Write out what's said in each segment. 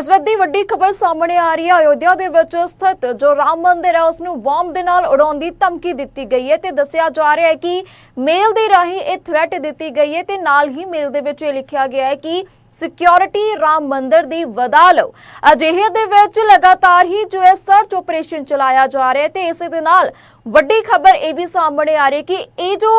ਇਸ ਵਕਤ ਦੀ ਵੱਡੀ ਖਬਰ ਸਾਹਮਣੇ ਆ ਰਹੀ ਹੈ। ਅਯੋਧਿਆ ਦੇ ਵਿੱਚ ਸਥਿਤ ਜੋ ਰਾਮ ਮੰਦਿਰ ਹੈ ਉਸ ਨੂੰ ਬੰਬ ਦੇ ਨਾਲ ਉਡਾਉਣ ਦੀ ਧਮਕੀ ਦਿੱਤੀ ਗਈ ਹੈ ਤੇ ਦੱਸਿਆ ਜਾ ਰਿਹਾ ਹੈ ਕਿ ਮੇਲ ਦੇ ਰਾਹੀਂ ਇਹ ਥ੍ਰੈਟ ਦਿੱਤੀ ਗਈ ਹੈ ਤੇ ਨਾਲ ਹੀ ਮੇਲ ਦੇ ਵਿੱਚ ਇਹ ਲਿਖਿਆ ਗਿਆ ਹੈ ਕਿ ਸਿਕਿਉਰਿਟੀ ਰਾਮ ਮੰਦਰ ਦੀ ਵਧਾ ਲਓ ਅਜਿਹੇ ਦੇ ਵਿੱਚ ਲਗਾਤਾਰ ਹੀ ਜੋ ਹੈ ਸਰਚ ਆਪਰੇਸ਼ਨ ਚਲਾਇਆ ਜਾ ਰਿਹਾ ਤੇ ਇਸੇ ਦੇ ਨਾਲ ਵੱਡੀ ਖਬਰ ਇਹ ਵੀ ਸਾਹਮਣੇ ਆ ਰਹੀ ਕਿ ਇਹ ਜੋ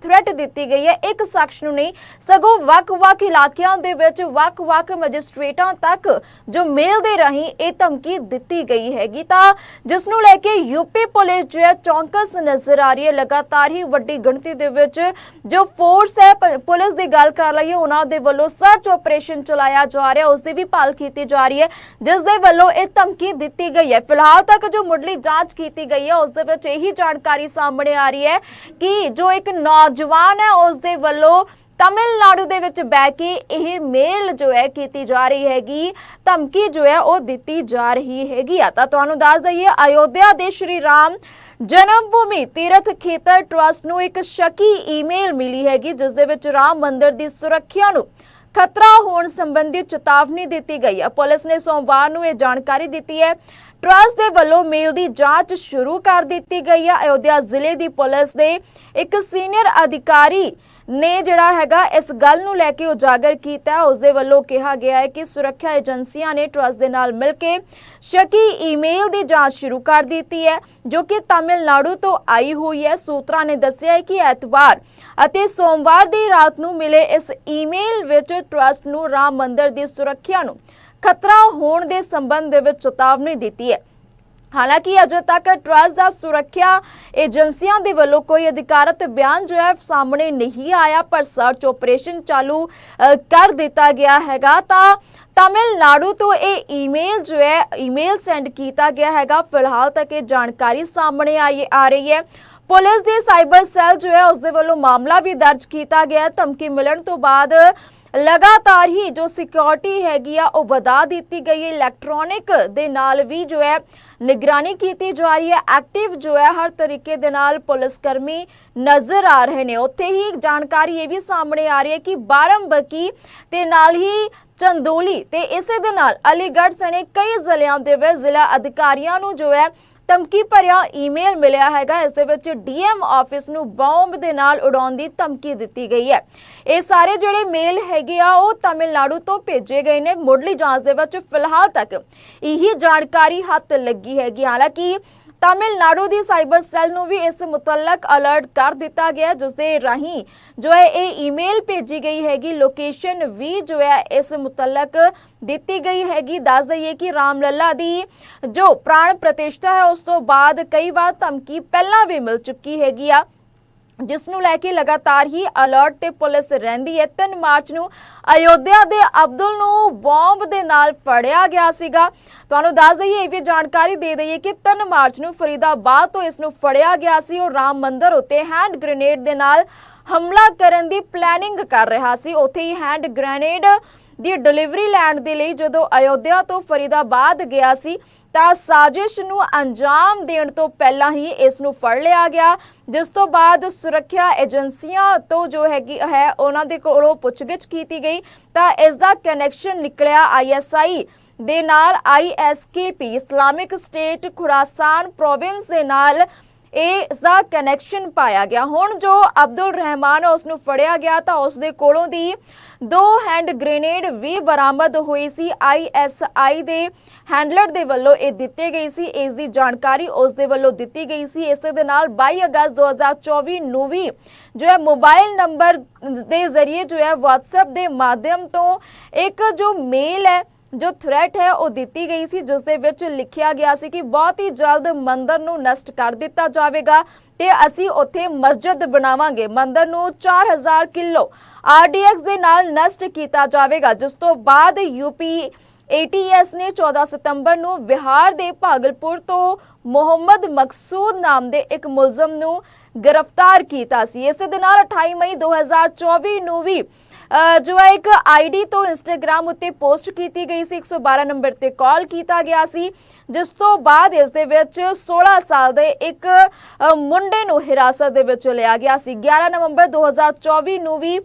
ਥ੍ਰੈਟ ਦਿੱਤੀ ਗਈ ਹੈ, ਇੱਕ ਸ਼ਖਸ ਨੂੰ ਨਹੀਂ, ਸਗੋਂ ਵੱਖ-ਵੱਖ ਇਲਾਕਿਆਂ ਦੇ ਵਿੱਚ ਵੱਖ-ਵੱਖ ਮੈਜਿਸਟ੍ਰੇਟਾਂ ਤੱਕ ਜੋ ਮੇਲ ਦੇ ਰਾਹੀਂ ਇਹ ਧਮਕੀ ਦਿੱਤੀ ਗਈ ਹੈਗੀ। ਤਾਂ ਜਿਸ ਨੂੰ ਲੈ ਕੇ ਯੂਪੀ ਪੁਲਿਸ ਜੋ ਹੈ ਚੌਂਕਸ ਨਜ਼ਰ ਆ ਰਹੀ ਹੈ, ਲਗਾਤਾਰ ਹੀ ਵੱਡੀ ਗਿਣਤੀ ਦੇ ਵਿੱਚ ਜੋ ਫੋਰਸ ਹੈ ਪੁਲਿਸ ਦੀ ਗੱਲ ਕਰ ਲਈਏ, ਉਹਨਾਂ ਦੇ ਵੱਲੋਂ ਸਰਚ ਆਪਰੇਸ਼ਨ ਚਲਾਇਆ ਜਾ ਰਿਹਾ, ਉਸ ਦੀ ਵੀ ਭਾਲ ਕੀਤੀ ਜਾ ਰਹੀ ਹੈ, ਜਿਸ ਦੇ ਵੱਲੋਂ ਇਹ ਧਮਕੀ ਦਿੱਤੀ ਗਈ ਹੈ। ਫਿਲਹਾਲ ਤੱਕ ਜੋ ਮੁੱਢਲੀ ਜਾਂਚ ਕੀਤੀ ਗਈ ਹੈ, ਉਸ ਦੇ ਵਿੱਚ ਇਹੀ ਜਾਣਕਾਰੀ ਸਾਹਮਣੇ ਆ ਰਹੀ ਹੈ ਕਿ ਜੋ ਇੱਕ ਨੌਜਵਾਨ ਹੈ, ਉਸ ਦੇ ਵੱਲੋਂ ਤਮਿਲਨਾਡੂ ਦੇ ਵਿੱਚ ਬੈ ਕੇ ਇਹ ਮੇਲ ਜੋ ਹੈ ਕੀਤੀ ਜਾ ਰਹੀ ਹੈਗੀ, ਧਮਕੀ ਜੋ ਹੈ ਉਹ ਦਿੱਤੀ ਜਾ ਰਹੀ ਹੈਗੀ ਆ। ਤਾਂ ਤੁਹਾਨੂੰ ਦੱਸ ਦਈਏ, ਅਯੋਧਿਆ ਦੇ ਸ਼੍ਰੀ ਰਾਮ ਜਨਮ ਭੂਮੀ ਤੀਰਥ ਖੇਤਰ ਟਰਸਟ ਨੂੰ ਇੱਕ ਸ਼ੱਕੀ ਈਮੇਲ ਮਿਲੀ ਹੈਗੀ, ਜਿਸ ਦੇ ਵਿੱਚ ਰਾਮ ਮੰਦਿਰ ਦੀ ਸੁਰੱਖਿਆ ਨੂੰ ਖਤਰਾ ਹੋਣ ਸੰਬੰਧੀ ਚੇਤਾਵਨੀ ਦਿੱਤੀ ਗਈ ਹੈ। ਪੁਲਿਸ ਨੇ ਸੋਮਵਾਰ ਨੂੰ ਇਹ ਜਾਣਕਾਰੀ ਦਿੱਤੀ ਹੈ ਟਰਸਟ ਦੇ ਵੱਲੋਂ ਮੇਲ ਦੀ ਜਾਂਚ ਸ਼ੁਰੂ ਕਰ ਦਿੱਤੀ ਗਈ ਹੈ ਅਯੋਧਿਆ ਜ਼ਿਲ੍ਹੇ ਦੀ ਪੁਲਿਸ ਦੇ ਇੱਕ ਸੀਨੀਅਰ ਅਧਿਕਾਰੀ ਨੇ ਜਿਹੜਾ ਹੈਗਾ ਇਸ ਗੱਲ ਨੂੰ ਲੈ ਕੇ ਉਜਾਗਰ ਕੀਤਾ। ਉਸ ਦੇ ਵੱਲੋਂ ਕਿਹਾ ਗਿਆ ਹੈ ਕਿ ਸੁਰੱਖਿਆ ਏਜੰਸੀਆਂ ਨੇ ਟਰਸਟ ਦੇ ਨਾਲ ਮਿਲ ਕੇ ਸ਼ੱਕੀ ਈਮੇਲ ਦੀ ਜਾਂਚ ਸ਼ੁਰੂ ਕਰ ਦਿੱਤੀ ਹੈ, ਜੋ ਕਿ ਤਾਮਿਲਨਾਡੂ ਤੋਂ ਆਈ ਹੋਈ ਹੈ। ਸੂਤਰਾਂ ਨੇ ਦੱਸਿਆ ਹੈ ਕਿ ਐਤਵਾਰ ਅਤੇ ਸੋਮਵਾਰ ਦੀ ਰਾਤ ਨੂੰ ਮਿਲੇ ਇਸ ਈਮੇਲ ਵਿੱਚ ਟਰਸਟ ਨੂੰ ਰਾਮ ਮੰਦਰ ਦੀ ਸੁਰੱਖਿਆ ਨੂੰ ਖਤਰਾ ਹੋਣ ਦੇ ਸੰਬੰਧ ਦੇ ਵਿੱਚ ਚੇਤਾਵਨੀ ਦਿੱਤੀ ਹੈ। ਹਾਲਾਂਕਿ ਅਜੇ ਤੱਕ ਟਰੱਸਟ ਦਾ ਸੁਰੱਖਿਆ ਏਜੰਸੀਆਂ ਦੇ ਵੱਲੋਂ ਕੋਈ ਅਧਿਕਾਰਤ ਬਿਆਨ ਜੋ ਹੈ ਸਾਹਮਣੇ ਨਹੀਂ ਆਇਆ, ਪਰ ਸਰਚ ਆਪਰੇਸ਼ਨ ਚਾਲੂ ਕਰ ਦਿੱਤਾ ਗਿਆ ਹੈਗਾ। ਤਾਂ ਤਾਮਿਲਨਾਡੂ ਤੋਂ ਇਹ ਈਮੇਲ ਜੋ ਹੈ, ਈਮੇਲ ਸੈਂਡ ਕੀਤਾ ਗਿਆ ਹੈਗਾ। ਫਿਲਹਾਲ ਤੱਕ ਇਹ ਜਾਣਕਾਰੀ ਸਾਹਮਣੇ ਆਈ, ਆ ਰਹੀ ਹੈ। ਪੁਲਿਸ ਦੀ ਸਾਈਬਰ ਸੈੱਲ ਜੋ ਹੈ, ਉਸ ਦੇ ਵੱਲੋਂ ਮਾਮਲਾ ਵੀ ਦਰਜ ਕੀਤਾ ਗਿਆ। ਧਮਕੀ ਮਿਲਣ ਤੋਂ ਬਾਅਦ ਲਗਾਤਾਰ ਹੀ ਜੋ ਸਿਕਿਉਰਿਟੀ ਹੈਗੀ ਆ, ਉਹ ਵਧਾ ਦਿੱਤੀ ਗਈ ਹੈ। ਇਲੈਕਟ੍ਰੋਨਿਕ ਦੇ ਨਾਲ ਵੀ ਜੋ ਹੈ, ਨਿਗਰਾਨੀ ਕੀਤੀ ਜਾ ਰਹੀ ਹੈ। ਐਕਟਿਵ ਜੋ ਹੈ, ਹਰ ਤਰੀਕੇ ਦੇ ਨਾਲ ਪੁਲਿਸ ਕਰਮੀ ਨਜ਼ਰ ਆ ਰਹੇ ਨੇ। ਉੱਥੇ ਹੀ ਜਾਣਕਾਰੀ ਇਹ ਵੀ ਸਾਹਮਣੇ ਆ ਰਹੀ ਹੈ ਕਿ ਬਾਰੰਬਕੀ ਤੇ ਨਾਲ ਹੀ ਚੰਦੋਲੀ ਤੇ ਇਸੇ ਦੇ ਨਾਲ ਅਲੀਗੜ੍ਹ ਸਣੇ ਕਈ ਜ਼ਿਲ੍ਹਿਆਂ ਦੇ ਵਿੱਚ ਜ਼ਿਲ੍ਹਾ ਅਧਿਕਾਰੀਆਂ ਨੂੰ ਜੋ ਹੈ ਧਮਕੀ ਭਰਿਆ ਈਮੇਲ ਮਿਲਿਆ ਹੈਗਾ, ਇਸ ਦੇ ਵਿੱਚ ਡੀਐਮ ਆਫਿਸ ਨੂੰ ਬੰਬ ਦੇ ਨਾਲ ਉਡਾਉਣ ਦੀ ਧਮਕੀ ਦਿੱਤੀ ਗਈ ਹੈ। ਇਹ ਸਾਰੇ ਜਿਹੜੇ ਮੇਲ ਹੈਗੇ ਆ, ਉਹ ਤਾਮਿਲਨਾਡੂ ਤੋਂ ਭੇਜੇ ਗਏ ਨੇ। ਮੁੱਢਲੀ ਜਾਂਚ ਦੇ ਵਿੱਚ ਫਿਲਹਾਲ ਤੱਕ ਇਹੀ ਜਾਣਕਾਰੀ ਹੱਥ ਲੱਗੀ ਹੈਗੀ। ਹਾਲਾਂਕਿ ਤਾਮਿਲਨਾਡੂ ਦੀ ਸਾਈਬਰ ਸੈੱਲ ਨੂੰ ਵੀ ਇਸ ਮੁਤਲਕ ਅਲਰਟ ਕਰ ਦਿੱਤਾ ਗਿਆ ਜਿਸ ਦੇ ਰਾਹੀਂ ਜੋ ਹੈ ਇਹ ਈਮੇਲ ਭੇਜੀ ਗਈ ਹੈਗੀ, ਲੋਕੇਸ਼ਨ ਵੀ ਜੋ ਹੈ ਇਸ ਮੁਤਲਕ ਦਿੱਤੀ ਗਈ ਹੈਗੀ। ਦੱਸ ਦਈਏ ਕਿ ਰਾਮਲੱਲਾ ਦੀ ਜੋ ਪ੍ਰਾਣ ਪ੍ਰਤਿਸ਼ਠਾ ਹੈ, ਉਸ ਤੋਂ ਬਾਅਦ ਕਈ ਵਾਰ ਧਮਕੀ ਪਹਿਲਾਂ ਵੀ ਮਿਲ ਚੁੱਕੀ ਹੈਗੀ ਆ। ਜਿਸ ਨੂੰ ਲੈ ਕੇ ਲਗਾਤਾਰ ਹੀ ਅਲਰਟ ਤੇ ਪੁਲਿਸ ਰਹਿੰਦੀ ਹੈ। 3 ਮਾਰਚ ਨੂੰ ਅਯੋਧਿਆ ਦੇ ਅਬਦੁਲ ਨੂੰ ਬੰਬ ਦੇ ਨਾਲ ਫੜਿਆ ਗਿਆ ਸੀਗਾ। ਤੁਹਾਨੂੰ ਦੱਸ ਦਈਏ, ਇਹ ਵੀ ਜਾਣਕਾਰੀ ਦੇ ਦਈਏ ਕਿ 3 ਮਾਰਚ ਨੂੰ ਫਰੀਦਾਬਾਦ ਤੋਂ ਇਸ ਨੂੰ ਫੜਿਆ ਗਿਆ ਸੀ। ਉਹ ਰਾਮ ਮੰਦਰ ਉੱਤੇ ਹੈਂਡ ਗ੍ਰੇਨੇਡ ਦੇ ਨਾਲ ਹਮਲਾ ਕਰਨ ਦੀ ਪਲੈਨਿੰਗ ਕਰ ਰਿਹਾ ਸੀ। ਉੱਥੇ ਹੀ ਹੈਂਡ ਗ੍ਰੇਨੇਡ ਦੀ ਡਿਲੀਵਰੀ ਲੈਣ ਦੇ ਲਈ ਜਦੋਂ ਅਯੋਧਿਆ ਤੋਂ ਫਰੀਦਾਬਾਦ ਗਿਆ ਸੀ ਤਾਂ ਸਾਜ਼ਿਸ਼ ਨੂੰ ਅੰਜਾਮ ਦੇਣ ਤੋਂ ਪਹਿਲਾਂ ਹੀ ਇਸ ਨੂੰ ਫੜ ਲਿਆ ਗਿਆ, ਜਿਸ ਤੋਂ ਬਾਅਦ ਸੁਰੱਖਿਆ ਏਜੰਸੀਆਂ ਤੋਂ ਜੋ ਹੈਗੀ ਹੈ, ਉਹਨਾਂ ਦੇ ਕੋਲੋਂ ਪੁੱਛਗਿੱਛ ਕੀਤੀ ਗਈ। ਤਾਂ ਇਸ ਦਾ ਕਨੈਕਸ਼ਨ ਨਿਕਲਿਆ ਆਈਐਸਆਈ ਦੇ ਨਾਲ ISKP Islamic State Khorasan Province ਦੇ ਨਾਲ ਇਹ ਇਸ ਦਾ ਕਨੈਕਸ਼ਨ ਪਾਇਆ ਗਿਆ। ਹੁਣ ਜੋ ਅਬਦੁਲ ਰਹਿਮਾਨ ਹੈ ਉਸ ਨੂੰ ਫੜਿਆ ਗਿਆ ਤਾਂ ਉਸ ਦੇ ਕੋਲੋਂ ਦੀ ਦੋ ਹੈਂਡ ਗ੍ਰੇਨੇਡ ਵੀ ਬਰਾਮਦ ਹੋਈ ਸੀ। ਆਈਐਸਆਈ ਦੇ ਹੈਂਡਲਰ ਦੇ ਵੱਲੋਂ ਇਹ ਦਿੱਤੇ ਗਈ ਸੀ। ਇਸ ਦੀ ਜਾਣਕਾਰੀ ਉਸ ਦੇ ਵੱਲੋਂ ਦਿੱਤੀ ਗਈ ਸੀ। ਇਸੇ ਦੇ ਨਾਲ 22 ਅਗਸਤ 2024 ਨੂੰ ਵੀ ਜੋ ਹੈ ਮੋਬਾਈਲ ਨੰਬਰ ਦੇ ਜ਼ਰੀਏ ਜੋ ਹੈ WhatsApp ਦੇ ਮਾਧਿਅਮ ਤੋਂ ਇੱਕ ਜੋ ਮੇਲ ਹੈ ਜੋ ਥ੍ਰੈਟ ਹੈ, ਉਹ ਦਿੱਤੀ ਗਈ ਸੀ ਜਿਸ ਦੇ ਵਿੱਚ ਲਿਖਿਆ ਗਿਆ ਸੀ ਕਿ ਬਹੁਤ ਹੀ ਜਲਦ ਮੰਦਰ ਨੂੰ ਨਸ਼ਟ ਕਰ ਦਿੱਤਾ ਜਾਵੇਗਾ ਤੇ ਅਸੀਂ ਉੱਥੇ ਮਸਜਿਦ ਬਣਾਵਾਂਗੇ। ਮੰਦਰ ਨੂੰ 4000 ਕਿਲੋ ਆਰਡੀਐਕਸ ਦੇ ਨਾਲ ਨਸ਼ਟ ਕੀਤਾ ਜਾਵੇਗਾ, ਜਿਸ ਤੋਂ ਬਾਅਦ ਯੂਪੀ ATS ਨੇ 14 ਸਤੰਬਰ ਨੂੰ ਬਿਹਾਰ ਦੇ ਭਾਗਲਪੁਰ ਤੋਂ ਮੁਹੰਮਦ ਮਕਸੂਦ ਨਾਮ ਦੇ ਇੱਕ ਮੁਲਜ਼ਮ ਨੂੰ ਗ੍ਰਿਫਤਾਰ ਕੀਤਾ ਸੀ। ਇਸੇ ਦੇ ਨਾਲ 28 ਮਈ 2024 ਨੂੰ ਵੀ ਜੋ ਹੈ ਇੱਕ ਆਈਡੀ ਤੋਂ ਇੰਸਟਾਗ੍ਰam ਉੱਤੇ ਪੋਸਟ ਕੀਤੀ ਗਈ ਸੀ 112 ਨੰਬਰ ਤੇ ਕਾਲ ਕੀਤਾ ਗਿਆ ਸੀ, ਜਿਸ ਤੋਂ ਬਾਅਦ ਇਸ ਦੇ ਵਿੱਚ 16 ਸਾਲ ਦੇ ਇੱਕ ਮੁੰਡੇ ਨੂੰ ਹਿਰਾਸਤ ਦੇ ਵਿੱਚ ਲਿਆ ਗਿਆ ਸੀ। 11 ਨਵੰਬਰ 2024 ਨੂੰ ਵੀ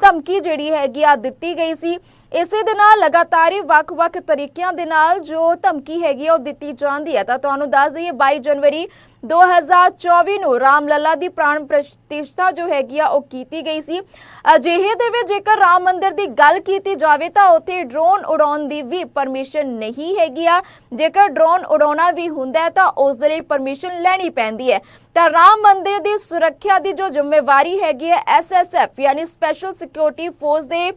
ਧਮਕੀ ਜਿਹੜੀ ਹੈਗੀ ਆ ਦਿੱਤੀ ਗਈ ਸੀ। ਇਸੇ ਦੇ ਨਾਲ ਲਗਾਤਾਰ ਹੀ ਵੱਖ-ਵੱਖ ਤਰੀਕਿਆਂ ਦੇ ਨਾਲ ਜੋ ਧਮਕੀ ਹੈਗੀ ਆ ਉਹ ਦਿੱਤੀ ਜਾਂਦੀ ਹੈ। ਤਾਂ ਤੁਹਾਨੂੰ ਦੱਸ ਦਈਏ 22 ਜਨਵਰੀ 2024 ਨੂੰ ਰਾਮ ਲੱਲਾ ਦੀ ਪ੍ਰਾਣ ਪ੍ਰਤਿਸ਼ਠਾ ਜੋ ਹੈਗੀ ਆ, ਉਹ ਕੀਤੀ ਗਈ ਸੀ। ਅਜਿਹੇ ਦੇ ਵਿੱਚ ਜੇਕਰ ਰਾਮ ਮੰਦਿਰ ਦੀ ਗੱਲ ਕੀਤੀ ਜਾਵੇ ਤਾਂ ਉੱਥੇ ਡਰੋਨ ਉਡਾਉਣ ਦੀ ਵੀ ਪਰਮਿਸ਼ਨ ਨਹੀਂ ਹੈਗੀ ਆ। ਜੇਕਰ ਡਰੋਨ ਉਡਾਉਣਾ ਵੀ ਹੁੰਦਾ ਹੈ ਤਾਂ ਉਸ ਦੇ ਲਈ ਪਰਮਿਸ਼ਨ ਲੈਣੀ ਪੈਂਦੀ ਹੈ। ਤਾਂ ਰਾਮ ਮੰਦਿਰ ਦੀ ਸੁਰੱਖਿਆ ਦੀ ਜੋ ਜ਼ਿੰਮੇਵਾਰੀ ਹੈਗੀ ਹੈ ਐਸਐਸਐਫ ਯਾਨੀ ਸਪੈਸ਼ਲ ਸਿਕਿਉਰਿਟੀ ਫੋਰਸ ਦੇ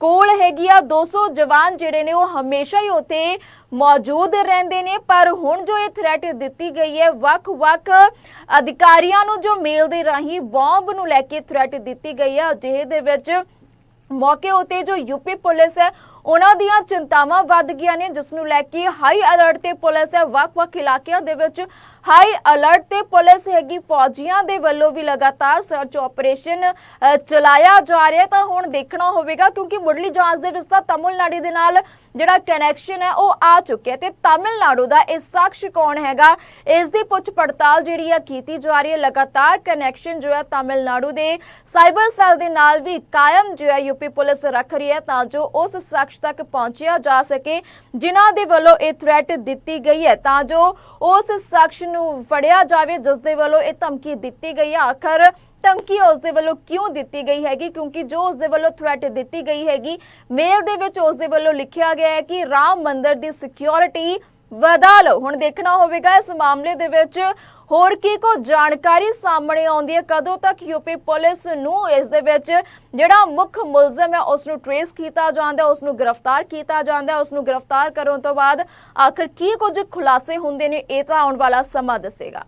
ਕੋਲ ਹੈਗੀ ਆ। 200 ਜਵਾਨ ਜਿਹੜੇ ਨੇ ਉਹ ਹਮੇਸ਼ਾ ਹੀ ਉੱਥੇ ਮੌਜੂਦ ਰਹਿੰਦੇ ਨੇ। ਪਰ ਹੁਣ ਜੋ ਇਹ ਥ੍ਰੈਟ ਦਿੱਤੀ ਗਈ ਹੈ, ਵੱਖ-ਵੱਖ ਅਧਿਕਾਰੀਆਂ ਨੂੰ ਜੋ ਮੇਲ ਦੇ ਰਾਹੀਂ ਬੰਬ ਨੂੰ ਲੈ ਕੇ ਥ੍ਰੈਟ ਦਿੱਤੀ ਗਈ ਹੈ। ਅਜਿਹੇ ਦੇ ਵਿੱਚ ਮੌਕੇ ਉਤੇ ਜੋ ਯੂਪੀ ਪੁਲਿਸ ਹੈ ਉਹਨਾਂ ਦੀਆਂ ਚਿੰਤਾਵਾਂ ਵੱਧ ਗਈਆਂ ਨੇ, ਜਿਸ ਨੂੰ ਲੈ ਕੇ ਹਾਈ ਅਲਰਟ ਤੇ ਪੁਲਿਸ ਹੈ। ਵੱਖ-ਵੱਖ ਇਲਾਕਿਆਂ ਦੇ ਵਿੱਚ ਹਾਈ ਅਲਰਟ ਤੇ ਪੁਲਿਸ ਹੈਗੀ। ਫੌਜੀਆਂ ਦੇ ਵੱਲੋਂ ਵੀ ਲਗਾਤਾਰ ਸਰਚ ਆਪਰੇਸ਼ਨ ਚਲਾਇਆ ਜਾ ਰਿਹਾ ਤਾਂ ਹੁਣ ਦੇਖਣਾ ਹੋਵੇਗਾ, ਕਿਉਂਕਿ ਮੁੱਢਲੀ ਜਾਂਚ ਦੇ ਵਿੱਚ ਤਾਂ ਤਮਿਲਨਾਡੂ ਦੇ ਨਾਲ ਜਿਹੜਾ ਕਨੈਕਸ਼ਨ ਹੈ, ਉਹ ਆ ਚੁੱਕਿਆ ਹੈ। ਤੇ ਤਮਿਲਨਾਡੂ ਦਾ ਇਹ ਸ਼ਖਸ ਕੌਣ ਹੈਗਾ? ਇਸ ਦੀ ਪੁੱਛ ਪੜਤਾਲ ਜਿਹੜੀ ਆ ਕੀਤੀ ਜਾ ਰਹੀ ਹੈ। ਲਗਾਤਾਰ ਕਨੈਕਸ਼ਨ ਜੋ ਹੈ ਤਮਿਲਨਾਡੂ ਦੇ ਸਾਈਬਰ ਸੈੱਲ ਦੇ ਨਾਲ ਵੀ ਕਾਇਮ ਜੋ ਹੈ, ਯੂਪੀ ਪੁਲਿਸ ਰੱਖ ਰਹੀ ਹੈ। ਤਾਂ ਜੋ ਉਸ ਸ਼ਖਸ ਤੱਕ ਪਹੁੰਚਿਆ ਜਾ ਸਕੇ, ਜਿਨ੍ਹਾਂ ਦੇ ਵੱਲੋਂ ਇਹ ਥ੍ਰੈਟ ਦਿੱਤੀ ਗਈ ਹੈ। ਤਾਂ ਜੋ ਉਸ ਸ਼ਖਸ ਨੂੰ ਫੜਿਆ ਜਾਵੇ, ਜਿਸ ਦੇ ਵੱਲੋਂ ਇਹ ਧਮਕੀ ਦਿੱਤੀ ਗਈ ਹੈ। ਆਖਰ ਧਮਕੀ ਉਸ ਦੇ ਵੱਲੋਂ ਕਿਉਂ ਦਿੱਤੀ ਗਈ ਹੈਗੀ? ਕਿਉਂਕਿ ਜੋ ਉਸ ਦੇ ਵੱਲੋਂ ਥ੍ਰੈਟ ਦਿੱਤੀ ਗਈ ਹੈਗੀ ਮੇਲ ਦੇ ਵਿੱਚ ਉਸ ਦੇ ਵੱਲੋਂ ਲਿਖਿਆ ਗਿਆ ਹੈ ਕਿ ਰਾਮ ਮੰਦਿਰ ਦੀ ਸਿਕਿਉਰਿਟੀ ਵਧਾ ਲਓ। ਹੁਣ ਦੇਖਣਾ ਹੋਵੇਗਾ ਇਸ ਮਾਮਲੇ ਦੇ ਵਿੱਚ ਹੋਰ ਕੀ ਕੋ ਜਾਣਕਾਰੀ ਸਾਹਮਣੇ ਆਉਂਦੀ ਹੈ। ਕਦੋਂ ਤੱਕ ਯੂਪੀ ਪੁਲਿਸ ਨੂੰ ਇਸ ਦੇ ਵਿੱਚ ਜਿਹੜਾ ਮੁੱਖ ਮੁਲਜ਼ਮ ਹੈ ਉਸ ਨੂੰ ਟ੍ਰੇਸ ਕੀਤਾ ਜਾਂਦਾ ਹੈ ਉਸ ਨੂੰ ਗ੍ਰਿਫਤਾਰ ਕੀਤਾ ਜਾਂਦਾ ਹੈ ਉਸ ਨੂੰ ਗ੍ਰਿਫਤਾਰ ਕਰਨ ਤੋਂ ਬਾਅਦ ਆਖਰ ਕੀ ਕੁਝ ਖੁਲਾਸੇ ਹੁੰਦੇ ਨੇ, ਇਹ ਤਾਂ ਆਉਣ ਵਾਲਾ ਸਮਾਂ ਦੱਸੇਗਾ।